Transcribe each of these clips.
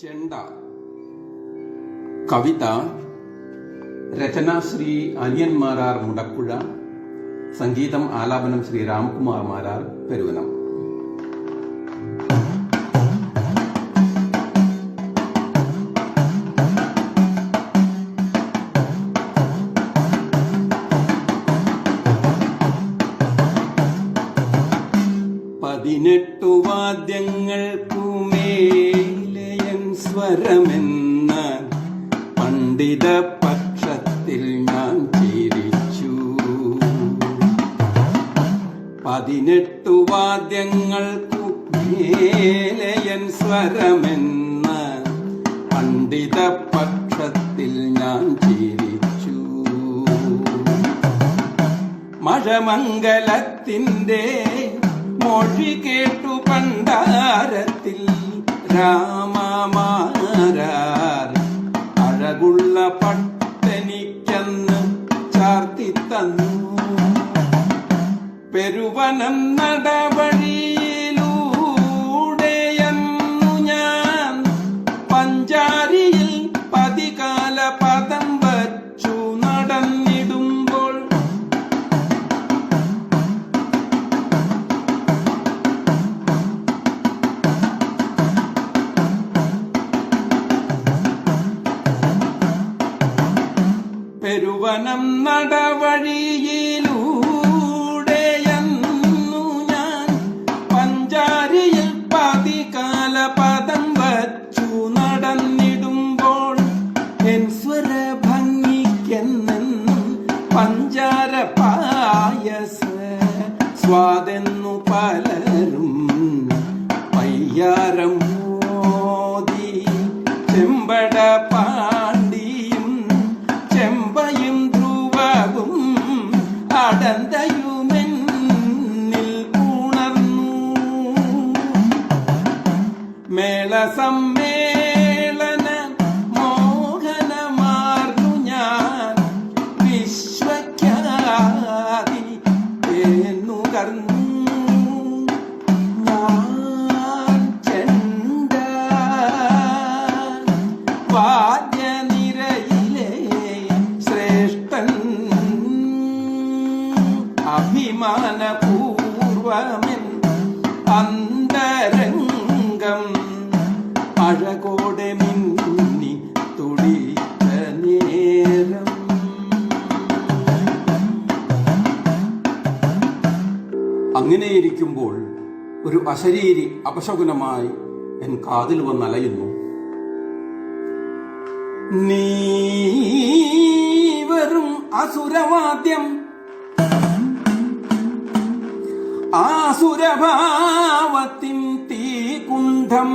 ചെണ്ട. കവിത രചന ശ്രീ അനിയൻ മാരാർ മുടക്കുഴ സംഗീതം ആലാപനം ശ്രീ രാംകുമാർ മാരാർ പെരുവനം. പതിനെട്ടു വാദ്യങ്ങൾക്കു മേലയൻ സ്വരമെന്ന പണ്ഡിത പക്ഷത്തിൽ ഞാൻ ചിരിച്ചു. മഴമംഗലത്തിന്റെ മൊഴി കേട്ടു പണ്ടാരത്തിൽ രാമമാരാർ. അഴകുള്ള പട്ടനിക്കന്ന് ചാർത്തി തന്നു. പെരുവനം നടവഴിയിലൂടെയെന്നു ഞാൻ പതികാല നടന്നിടുമ്പോൾ പെരുവനം നടവഴിയിലൂടെയെന്നു സ്വാദെന്നു പലരും പയ്യാരം മോദി. ചെമ്പട പാണ്ടിയും ചെമ്പയും ധ്രുവവും അടന്തയുമെന്നിൽ ഉണർന്നു. മേള സമ്മേളന ശ്രേഷ്ഠൻ. അഴകോടെ അങ്ങനെയിരിക്കുമ്പോൾ ഒരു അശരീരി അപശകുനമായി എൻ കാതിൽ വന്നലയുന്നു. നീ അസുരവാദ്യം. ആസുരഭാവത്തിൻ തീകുണ്ഠം.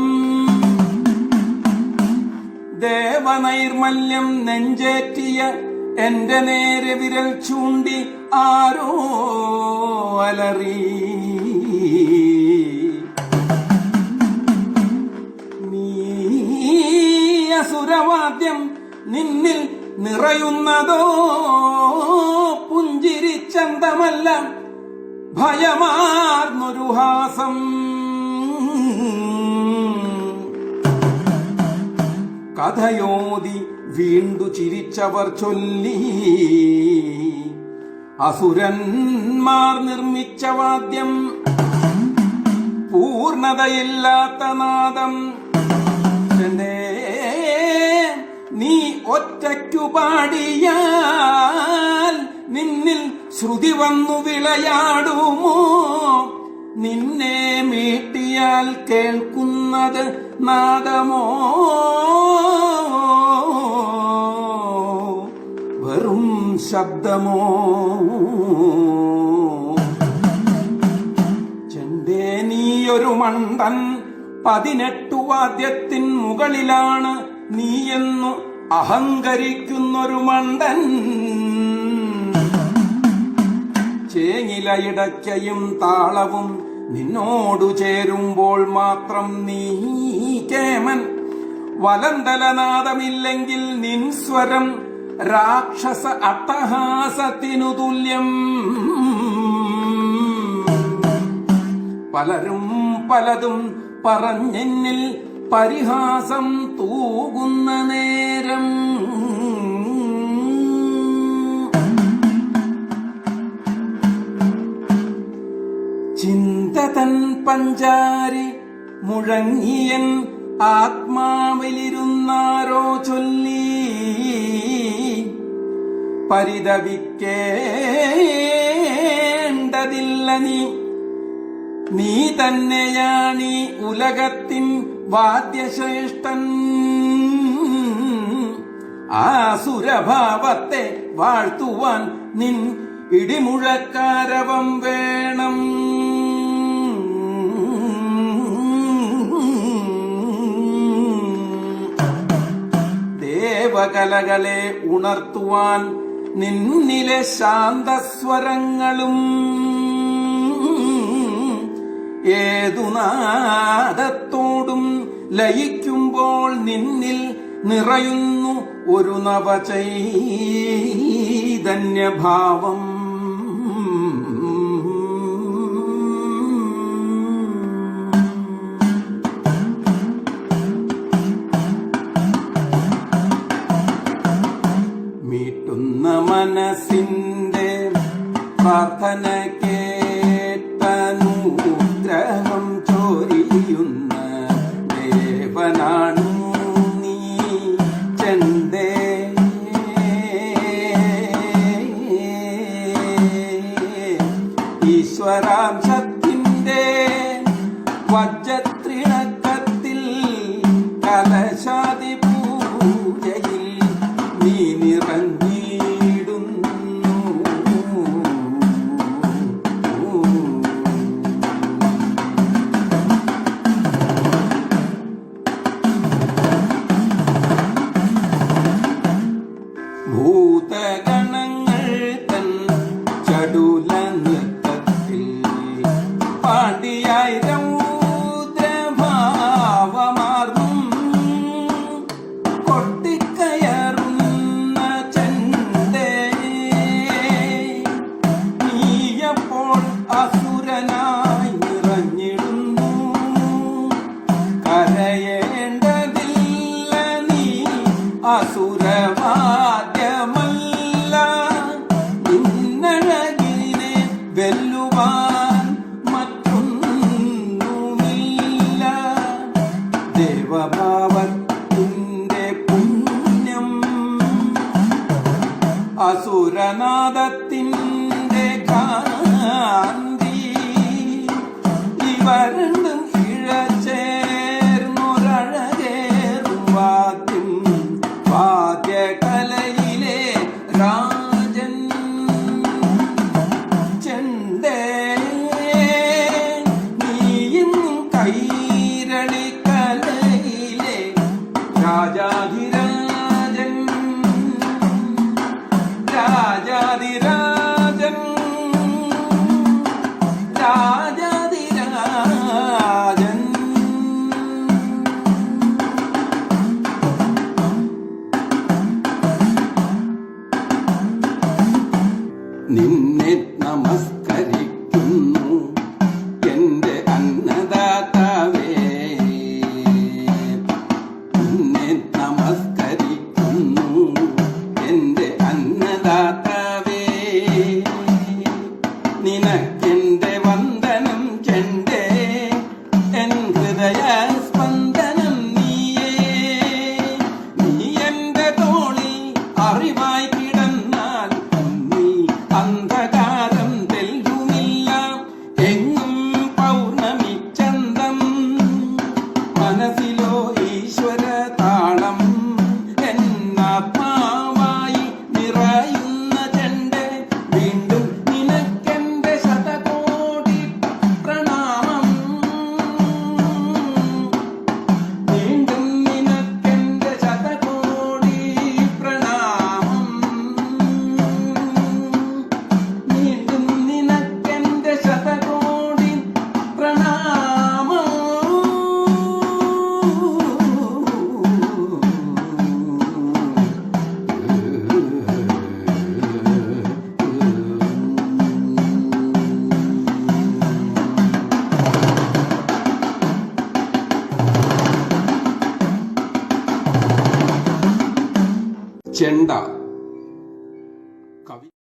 ദേവനൈർമല്യം നെഞ്ചേറ്റിയ എന്റെ നേരെ വിരൽ ചൂണ്ടി ആരോ അലറി. അസുരവാദ്യം നിന്നിൽ നിറയുന്നതോ? പുഞ്ചിരിച്ചന്തമല്ല ഭയമാർന്നൊരു ഹാസം. കഥയോതി വീണ്ടു ചിരിച്ചവർ ചൊല്ലി. അസുരന്മാർ നിർമ്മിച്ച വാദ്യം. പൂർണതയില്ലാത്ത നാദം നീ ഒറ്റയ്ക്കു പാടിയാൽ നിന്നിൽ ശ്രുതി വന്നു വിളയാടുമോ? നിന്നെ മീട്ടിയാൽ കേൾക്കുന്നത് നാദമോ? വെറും ശബ്ദമോ? ചെണ്ടേ നീയൊരു മണ്ടൻ പതിനെട്ടു വാദ്യത്തിൻ മുകളിലാണ് നീയെന്നു അഹങ്കരിക്കുന്നൊരു മണ്ടൻ. ചേങ്ങിലയിടയ്ക്കയും താളവും നിന്നോടു ചേരുമ്പോൾ മാത്രം നീ കേമൻ. വലന്തലനാദമില്ലെങ്കിൽ നിൻസ്വരം രാക്ഷസ അട്ടഹാസത്തിനു തുല്യം. പലരും പലതും പറഞ്ഞെന്നിൽ പരിഹാസം തൂകുന്ന നേരം. ചിന്തതൻ പഞ്ചാരി മുഴങ്ങിയൻ ആത്മാവിലിരുന്നാരോ ചൊല്ലി. പരിതപിക്കേണ്ടതില്ല നീ നീ തന്നെയാണീ ഉലകത്തിൻ വാദ്യശ്രേഷ്ഠൻ. ആസുരഭാവത്തെ വാഴ്ത്തുവാൻ നിൻ ഇടിമുഴക്കാരവം വേണം. ദേവകലകളെ ഉണർത്തുവാൻ നിന്നിലെ ശാന്തസ്വരങ്ങളും. ഏതു നാദത്തോടും ലയിക്കുമ്പോൾ നിന്നിൽ നിറയുന്നു ഒരു നവചൈതന്യഭാവം. മീട്ടുന്ന മനസ്സിന്റെ പ്രാർത്ഥന ഈശ്വരാംശത്തിന്റെ വജ്രത്രിണക്കത്തിൽ കൈരളിക്കലയിലെ രാജാധിരാജൻ